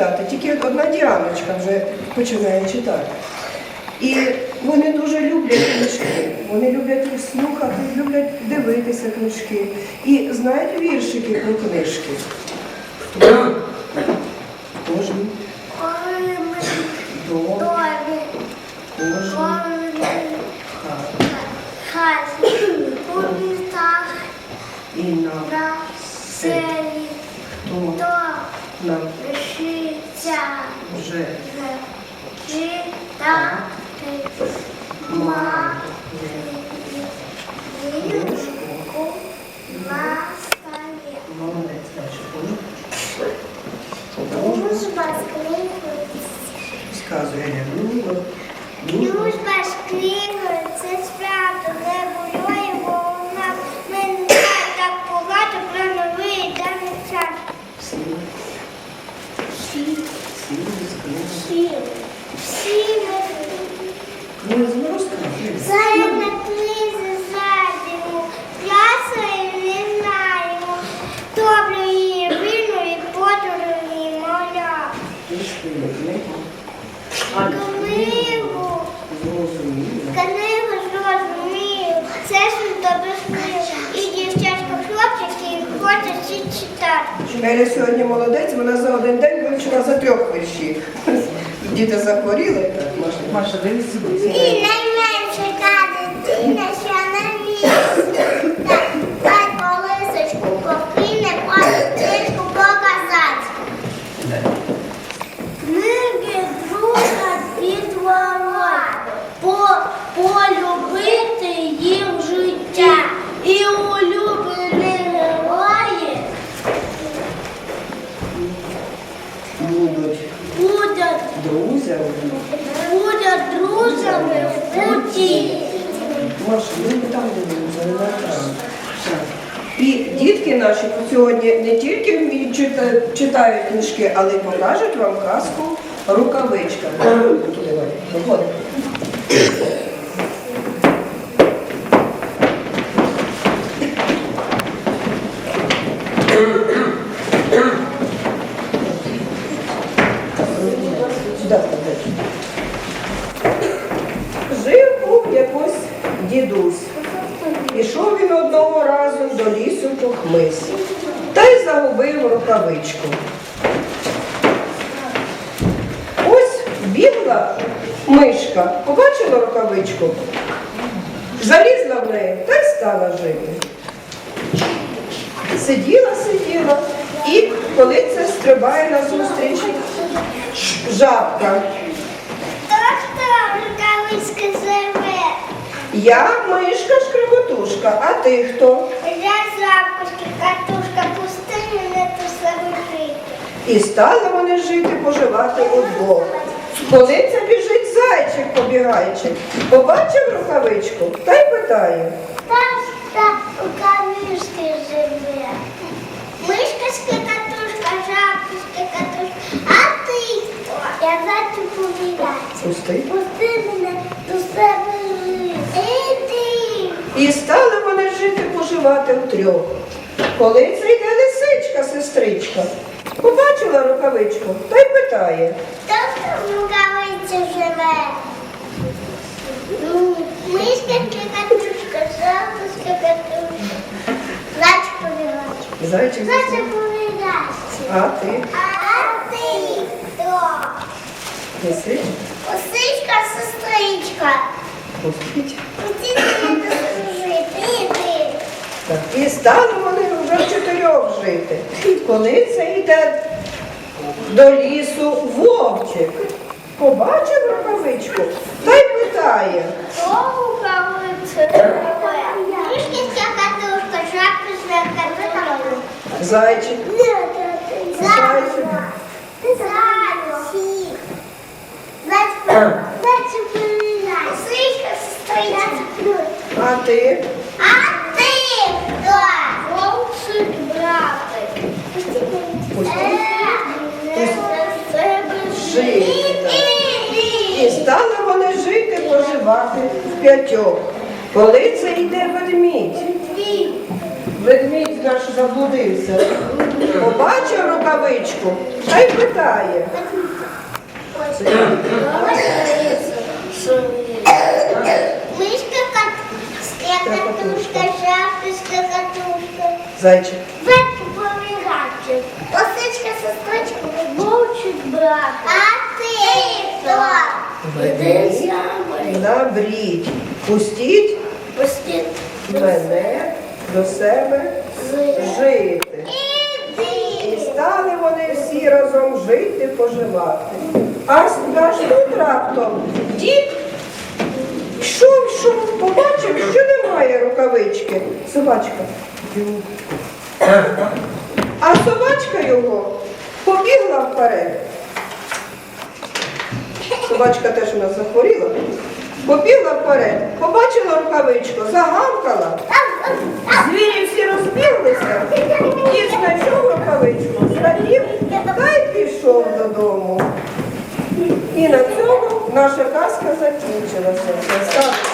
читати, тільки одна Діаночка вже починає читати. І вони дуже люблять книжки, вони люблять їх слухати, люблять дивитися книжки. І знають віршики про книжки. Кожен. Ми кожен. І на селі, хто? То нам вже читати мати. На столі. молодець далі. Дружба з сказує Лянула. Дружба з книгою це справді не Зрозумію, це ж добре книгу. І дівчатка хлопчики хоче всі читати. Неля сьогодні молодець, вона за один день вивчила за трьох віршів. Діти захворіли, так. Маша, дивись сюди. Будуть друзями в путі. І дітки наші сьогодні не тільки вміють читати, читають книжки, але й покажуть вам казку рукавичка. Лісу та й загубив рукавичку. Ось бігла мишка, побачила рукавичку, залізла в неї та й стала жити. Сиділа, сиділа, і коли це стрибає назустріч жабка. Я мишка шкреботушка, а ти хто? І стали вони жити, поживати удвох. Коли це біжить зайчик побігаючи, побачив рукавичку та й питає. Так, у камішки живе. Мишка катушка, жабушка, катушка. А ти хто? Я зайчик повідати. Пусти. Пусти мене до себе жити. І стали вони жити, поживати втрьох. Коли це йде лисичка, сестричка, побачила рукавичку та й питає. Хто в рукавиці живе? Мишка катушка, жабушка, катушка. Зайчик повідати. Зайчик, повідати. а ти А ти хто? лисичка? Осичка, сестричка. Пустіть. Куди ти не служити? Так, і в чотирьох жити. І Коли це йде до лісу вовчик, побачив рукавичку та й питає. Зайчик, Зайчик. Зайчик. А ти? А стали вони жити, поживати в п'ятьох. Коли це йде ведмідь, Ведмідь наш заблудився. Побачив рукавичку та й питає. Мишка, катушка, шапочка, катушка. Зайчик. Ветку помігати. Осичка, сестричка, вовчик брат. А ти хто? Набріть. Пустіть Пустіть. мене до себе жити. І стали вони всі разом жити, поживати. Аж тут раптом дід йшов, йшов, побачив, що немає рукавички. Собачка. А собачка його побігла вперед. Собачка теж у нас захворіла. Побігла вперед, побачила рукавичку, загавкала. Звірі всі розбіглися, дід знайшов рукавичку, зрадів та й пішов додому. І на цьому наша казка закінчилася.